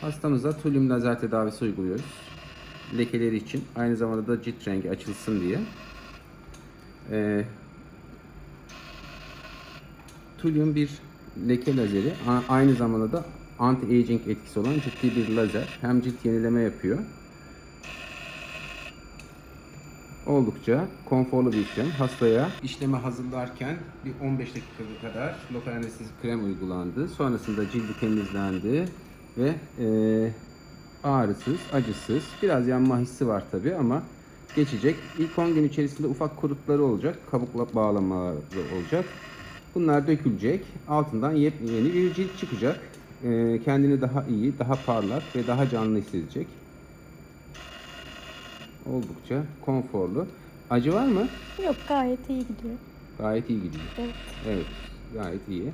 Hastamıza tulyum lazer tedavisi uyguluyoruz. Lekeleri için aynı zamanda da cilt rengi açılsın diye. Ee, tulyum bir leke lazeri. Aynı zamanda da anti-aging etkisi olan ciddi bir lazer. Hem cilt yenileme yapıyor. Oldukça konforlu bir işlem. Hastaya işleme hazırlarken bir 15 dakika kadar lokal anestezi krem uygulandı. Sonrasında cildi temizlendi ve eee, ağrısız, acısız, biraz yanma hissi var tabi ama geçecek. İlk 10 gün içerisinde ufak kurutları olacak, kabukla bağlamaları olacak. Bunlar dökülecek. Altından yepyeni bir cilt çıkacak. Eee, kendini daha iyi, daha parlak ve daha canlı hissedecek. Oldukça konforlu. Acı var mı? Yok gayet iyi gidiyor. Gayet iyi gidiyor. Evet. Evet, gayet iyi.